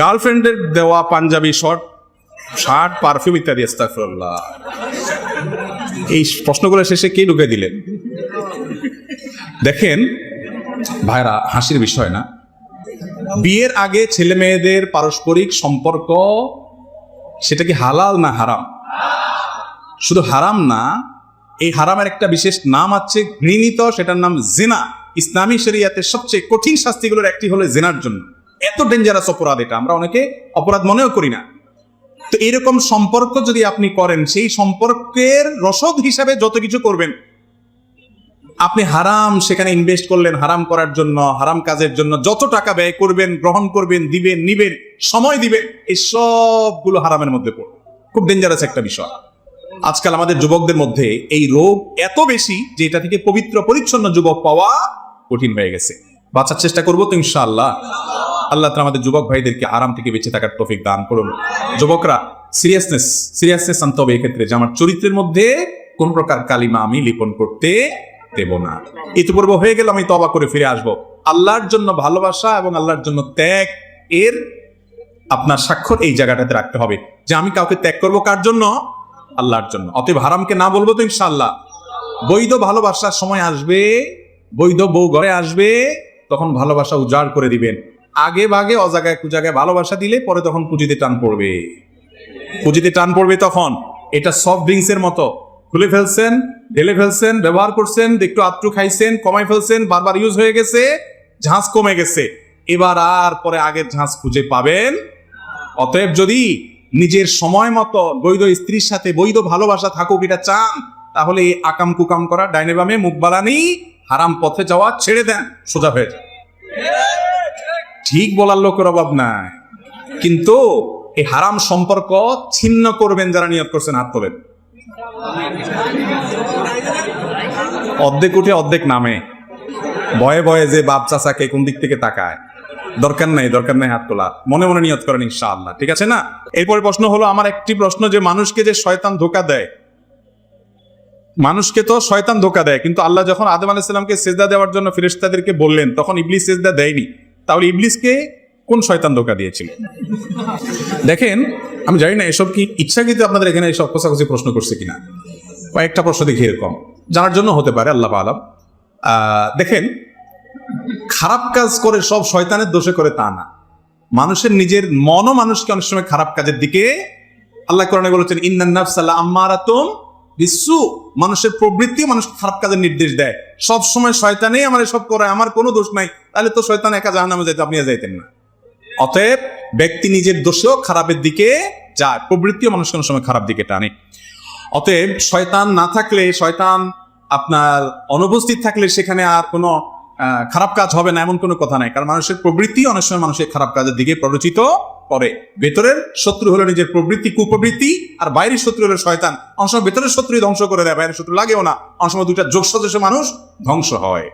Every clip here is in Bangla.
গার্লফ্রেন্ডের দেওয়া পাঞ্জাবি শর্ট, শার্ট, পারফিউম ইত্যাদি এই প্রশ্নগুলো শেষে কে ঢুকে দিলেন? দেখেন, ভাইরা, হাসির বিষয় না। বিয়ের আগে ছেলে মেয়েদের পারস্পরিক সম্পর্ক, সেটা কি হালাল না হারাম? শুধু হারাম না, এই হারামের একটা বিশেষ নাম আছে ঘৃণিত, সেটার নাম জেনা। ইসলামী শরিয়াতের সবচেয়ে কঠিন শাস্তিগুলোর একটি হলো জেনার জন্য। এত ডেঞ্জারাস অপরাধ এটা, আমরা অনেকে অপরাধ মনেও করি না। তো এরকম সম্পর্ক যদি আপনি করেন, সেই সম্পর্কের রসদ হিসাবে যত কিছু করবেন, আপনি হারাম সেখানে ইনভেস্ট করলেন, হারাম করার জন্য, হারাম কাজের জন্য, যত টাকা ব্যয় করবেন, গ্রহণ করবেন, দিবেন, নিবেন, সময় দিবেন এই সবগুলো হারামের মধ্যে পড়বে। খুব ডেঞ্জারাস একটা বিষয়। আজকাল আমাদের যুবকদের মধ্যে এই রোগ এত বেশি যে এটা থেকে পবিত্র, পরিচ্ছন্ন যুবক পাওয়া কঠিন হয়ে গেছে। বাঁচার চেষ্টা করব তো ইনশাআল্লাহ। আল্লাহ তাআলা আমাদের যুবক ভাইদেরকে আরাম থেকে বেঁচে থাকার তৌফিক দান করুন। যুবকরা সিরিয়াসনেস সিরিয়াসনেস আনতে হবে এক্ষেত্রে যে আমার চরিত্রের মধ্যে কোন প্রকার কালিমা আমি লিপন করতে দেব না। ইতিপূর্বে হয়ে গেলে, আমি তবা করে ফিরে আসব। আল্লাহর জন্য ভালোবাসা এবং আল্লাহর জন্য ত্যাগ, এর আপনার স্বাক্ষর এই জায়গাটাতে রাখতে হবে যে আমি কাউকে ত্যাগ করব কার জন্য? আল্লাহর জন্য। অতএব হারামকে না বলব তো ইনশাআল্লাহ। বৈধ ভালোবাসার সময় আসবে, বৈধ বউ ঘরে আসবে, তখন ভালোবাসা উজাড় করে দিবেন। আগে ভাগে, অজাগায় কুজাগায় ভালোবাসা দিলে পরে তখন পুঁজিতে টান পড়বে। পুঁজিতে টান পড়বে তখন। এটা সফট ড্রিঙ্কস এর মতো। খুলে ফেলছেন, ঢেলে ফেলছেন, ব্যবহার করছেন, একটু আত্রু খাইছেন, কমাই ফেলছেন, বারবার ইউজ হয়ে গেছে ঝাঁস কমে গেছে। এবার আর পরে আগের ঝাঁস খুঁজে পাবেন। অতএব যদি নিজের সময় মতো বৈধ স্ত্রীর সাথে বৈধ ভালোবাসা থাকুক, এটা চান, তাহলে এই আকাম কুকাম করা ডাইনে বামে মুখ বালানি হারাম পথে যাওয়া ছেড়ে দেন, সোজা হয়ে যায় ঠিক বলার লোকের অভাব নাই। কিন্তু এই হারাম সম্পর্ক ছিন্ন করবেন যারা নিয়োগ করছেন, হাত তোলেন। অর্ধেক উঠে অর্ধেক নামে। ভয়ে ভয়ে যে বাপ চাচাকে কোন দিক থেকে তাকায়। দরকার নাই দরকার নাই হাত তোলা। মনে মনে নিয়ত করেন ইনশাআল্লাহ, ঠিক আছে না? এরপরে প্রশ্ন হলো, আমার একটি প্রশ্ন যে মানুষকে যে শয়তান ধোকা দেয়। মানুষকে তো শয়তান ধোকা দেয়, কিন্তু আল্লাহ যখন আদম আলাইসাল্লামকে সেজদা দেওয়ার জন্য ফেরেশতাদেরকে বললেন, তখন ইবলিস সেজদা দেয়নি। তাহলে ইবলিসকে কোন শয়তান ধোকা দিয়েছিল? দেখেন, আমি জানি না এসব কি ইচ্ছাকৃত আপনাদের এখানে এসব খোঁচাখুচি প্রশ্ন করছে কিনা। কয়েকটা প্রশ্ন দেখি এরকম। জানার জন্য হতে পারে, আল্লাহ আলাম। দেখেন, খারাপ কাজ করে সব শয়তানের দোষে করে তা না। মানুষের নিজের মনও মানুষকে অনেক সময় খারাপ কাজের দিকে, আল্লাহ কোরআনে বলেছেন, ইন্নান নাফসাল্লাহ আম্মারাতুম বিশ্বু মানুষের প্রবৃত্তি মানুষ খারাপ কাজের নির্দেশ দেয়। সব সময় শয়তানেই আমার এসব করে, আমার কোনো দোষ নাই। তাহলে তো শয়তান একা জাহান্নামে যাইতে, আপনি যাইতেন না। অতএব ব্যক্তি নিজের দোষেও খারাপের দিকে যায়, প্রবৃত্তিও মানুষ কোনো সময় খারাপ দিকে টানে। অতএব শয়তান না থাকলে, শয়তান আপনার অনুপস্থিত থাকলে সেখানে আর কোনো খারাপ কাজ হবে না, এমন কোনো কথা নাই। কারণ মানুষের প্রবৃত্তি অনেক সময় মানুষের খারাপ কাজের দিকে প্ররোচিত করে ভেতরের শত্রু হলো নিজের প্রবৃত্তি, কুপ্রবৃত্তি, আর বাইরের শত্রু হলো শয়তান। সময় ভেতরের শত্রুই ধ্বংস করে দেয়, বাইরের শত্রু লাগেও না। সময় দুইটা যোগ সদস্য মানুষ ধ্বংস হয়।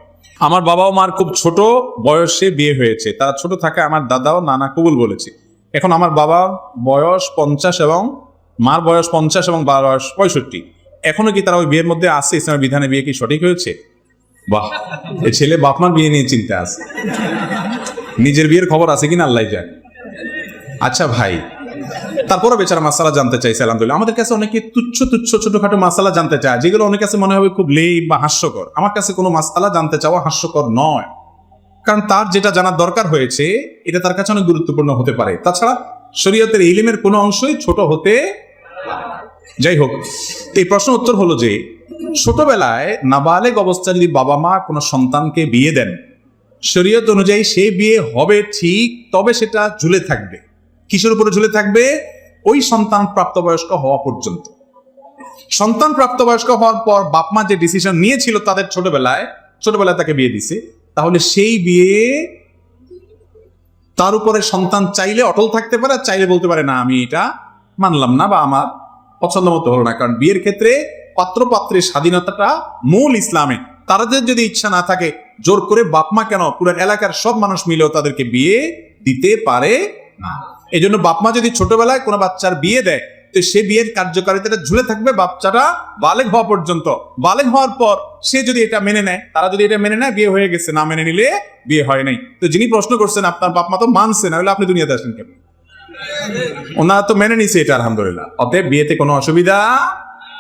আমার বাবা মার খুব ছোট বয়সে বিয়ে হয়েছে। তারা ছোট থাকে, আমার দাদাও নানা কবুল বলেছে। এখন আমার বাবা বয়স পঞ্চাশ এবং মার বয়স পঞ্চাশ এবং বাবার বয়স পঁয়ষট্টি। এখনও কি তারা ওই বিয়ের মধ্যে আছে? ইসলামের বিধানে বিয়ে কি সঠিক হয়েছে? বাহ ছেলে বাপ মার বিয়ে নিয়ে চিন্তা আছে। নিজের বিয়ের খবর আছে কিনা আল্লাহ যায় আচ্ছা ভাই তারপরে বেচারা মাসালা জানতে চাইছে, আলহামদুলিল্লাহ। আমাদের কাছে অনেকে তুচ্ছ তুচ্ছ ছোটখাটো মাসালা জানতে চায়, যেগুলো অনেক কাছে মনে হবে খুব লেই বা হাস্যকর। আমার কাছে কোনো মাসালা জানতে চাওয়া হাস্যকর নয়। কারণ তার যেটা জানার দরকার হয়েছে, এটা তার কাছে অনেক গুরুত্বপূর্ণ হতে পারে। তাছাড়া শরীয়তের ইলিমের কোনো অংশই ছোট হতে যাই হোক, এই প্রশ্ন উত্তর হলো যে, ছোটবেলায় নাবালেগ অবস্থায় যদি বাবা মা কোনো সন্তানকে বিয়ে দেন, শরীয়ত অনুযায়ী সে বিয়ে হবে ঠিক, তবে সেটা ঝুলে থাকবে। কিসের উপরে ঝুলে থাকবে? ওই সন্তান প্রাপ্তবয়স্ক হওয়া পর্যন্ত। সন্তান প্রাপ্তবয়স্ক হওয়ার পর বাপ মা যে ডিসিশন নিয়েছিল তাদের ছোটবেলায় ছোটবেলায় তাকে বিয়ে দিছে। তাহলে সেই বিয়ে তার উপরে সন্তান চাইলে অটল থাকতে পারে চাইলে বলতে পারে, না, আমি এটা মানলাম না বা আমার পছন্দ মতো হলো না। কারণ বিয়ের ক্ষেত্রে পাত্র পাত্রের স্বাধীনতাটা মূল ইসলামে। তাদের যদি ইচ্ছা না থাকে, জোর করে বাপমা কেন পুরো এলাকার সব মানুষ মিলেও তাদেরকে বিয়ে দিতে পারে না। এই জন্য বাপমা যদি ছোটবেলায় কোনো বাচ্চার বিয়ে দেয়, তো সে বিয়ের কার্যকারিতাটা ঝুলে থাকবে বাচ্চাটা বালেক হওয়া পর্যন্ত। বালেক হওয়ার পর সে যদি এটা মেনে নেয়, তারা যদি এটা মেনে নেয়, বিয়ে হয়ে গেছে, না মেনে নিলে বিয়ে হয় নাই। তো যিনি প্রশ্ন করছেন, আপনার বাপমা তো মানছে না হলে আপনি দুনিয়াতে আসেন কেন? ওনারা তো মেনে নিছে এটা, আলহামদুলিল্লাহ। অতএব বিয়েতে কোনো অসুবিধা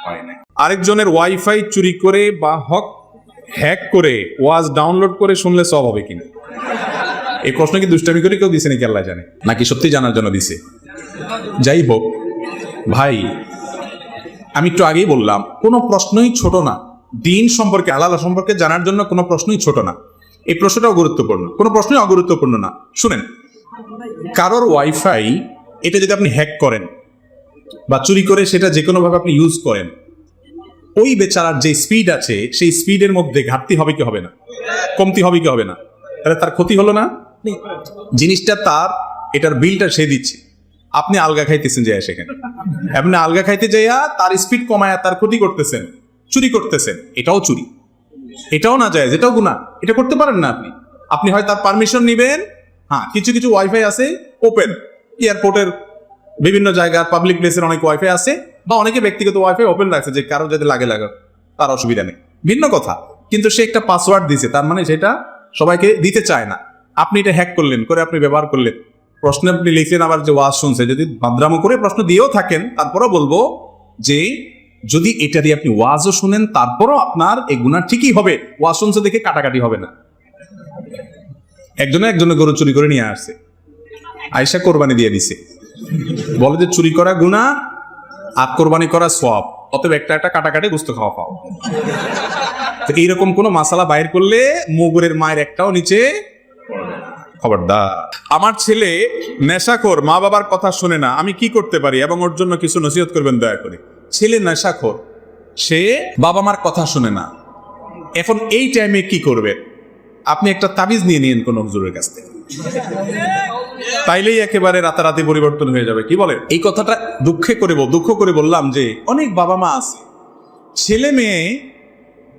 হয় না আরেকজনের ওয়াইফাই চুরি করে বা হক হ্যাক করে ওয়াজ ডাউনলোড করে শুনলে সব হবে কিনা? এই প্রশ্ন কি দুষ্টামি করে কেউ দিছে নাকি আল্লাহ জানে? নাকি সত্যি জানার জন্য দিছে? যাই হোক, ভাই, আমি একটু আগেই বললাম, কোনো প্রশ্নই ছোট না। দিন সম্পর্কে আলাদা সম্পর্কে জানার জন্য কোনো প্রশ্নই ছোট না। এই প্রশ্নটাও গুরুত্বপূর্ণ। কোনো প্রশ্নই অগুরুত্বপূর্ণ না। শুনেন, কারোর ওয়াইফাই এটা যদি আপনি হ্যাক করেন বা চুরি করে সেটা যে কোনোভাবে আপনি ইউজ করেন, ওই বেচারার যে স্পিড আছে, সেই স্পিডের মধ্যে ঘাটতি হবে কি হবে না? কমতি হবে কি হবে না? তাহলে তার ক্ষতি হলো না? জিনিসটা তার, এটার বিলটা সে দিচ্ছে। আপনি আলগা খাইতেছেন যাইয়া সেখানে। আপনি আলগা খাইতে যাইয়া তার স্পিড কমায়া তার ক্ষতি করতেছেন, চুরি করতেছেন, এটাও চুরি। এটাও না যায় এটাও গুণা এটা করতে পারেন না আপনি। আপনি হয় তার পারমিশন নেবেন হ্যাঁ কিছু কিছু ওয়াইফাই আছে ওপেন এয়ারপোর্টের বিভিন্ন জায়গার পাবলিক প্লেসের অনেক ওয়াইফাই আছে, বা অনেকে ব্যক্তিগত ওয়াইফাই ওপেন রাখছে যে কারও যদি লাগে লাগে, তার অসুবিধা নেই। ভিন্ন কথা। কিন্তু সে একটা পাসওয়ার্ড দিছে, তার মানে সেটা সবাইকে দিতে চায় না। আপনি এটা হ্যাক করলেন, করে আপনি ব্যবহার করলেন। প্রশ্ন আপনি লিখলেন আবার যে ওয়াজ শুনছে, যদি ভাদ্রামো করে প্রশ্ন দিয়েও থাকেন, তারপরও বলব যে যদি এটা দিয়ে আপনি ওয়াজও শুনেন, তারপরও আপনার এই গুণা ঠিকই হবে। ওয়াজ শুনছে দেখে কাটাকাটি হবে না। একজনে একজনে গরু চুরি করে নিয়ে আসছে। আয়সা কোরবানি দিয়ে দিছে। বলে যে চুরি করা গুণা আর কোরবানি করা সব অতএব একটা একটা কাটাকাটি গুস্ত খাওয়া পাও। এইরকম কোনো মাসালা বাইর করলে মুগুরের মায়ের একটাও নিচে খবরদার। আমার ছেলে নেশাখোর, মা বাবার কথা শুনে না, আমি কি করতে পারি এবং ওর জন্য কিছু নসিহত করবেন দয়া করে। ছেলে নেশাখোর, সে বাবা মার কথা শুনে না। এখন এই টাইমে কি করবে? আপনি একটা তাবিজ নিয়ে নিন কোন হুজুরের কাছ থেকে। তাইলেই একেবারে রাতারাতি পরিবর্তন হয়ে যাবে, কি বলে এই কথাটা দুঃখে করে দুঃখ করে বললাম যে, অনেক বাবা মা আছে। ছেলে মেয়ে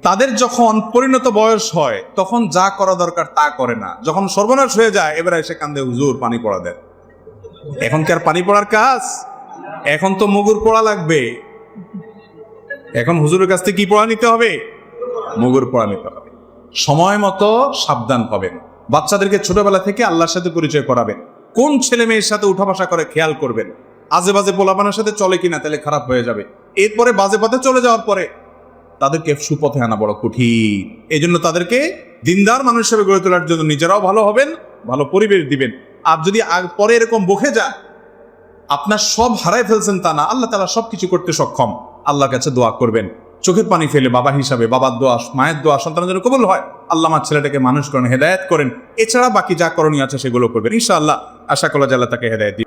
তাদের যখন পরিণত বয়স হয়, তখন যা করা দরকার তা করে না। যখন সর্বনাশ হয়ে যায়, এবারে এসে কান্দে, হুজুর, পানি পড়া দেন। এখন কি আর পানি পড়ার কাজ? এখন তো মুগুর পড়া লাগবে। এখন হুজুরের কাছ থেকে কি পড়া নিতে হবে? মুগুর পড়া নিতে হবে। সময় মতো সাবধান হবেন। বাচ্চাদেরকে ছোটবেলা থেকে আল্লাহর সাথে পরিচয় করাবেন। কোন ছেলে মেয়ের সাথে উঠা বসা করে খেয়াল করবেন? আজে বাজে পোলাপানের সাথে চলে কিনা তাহলে খারাপ হয়ে যাবে। এরপরে বাজে পথে চলে যাওয়ার পরে তাদেরকে সুপথে আনা বড় কঠিন। এই জন্য তাদেরকে দিনদার মানুষ হিসেবে গড়ে তোলার জন্য নিজেরাও ভালো হবেন, ভালো পরিবেশ দিবেন। আর যদি পরে এরকম বকে যায়, আপনার সব হারাই ফেলছেন তা না, আল্লাহ তালা সব কিছু করতে সক্ষম। আল্লাহর কাছে দোয়া করবেন। চোখের পানি ফেলে বাবা হিসাবে, বাবার দোয়া, মায়ের দোয়া, সন্তানের জন্য কবুল হয়। আল্লাহ আমার ছেলেটাকে মানুষ করেন, হেদায়ত করেন। এছাড়া বাকি যা করণীয় আছে সেগুলো করবেন। ইনশাআল্লাহ, আশা করা আল্লাহ তাকে হেদায়ত।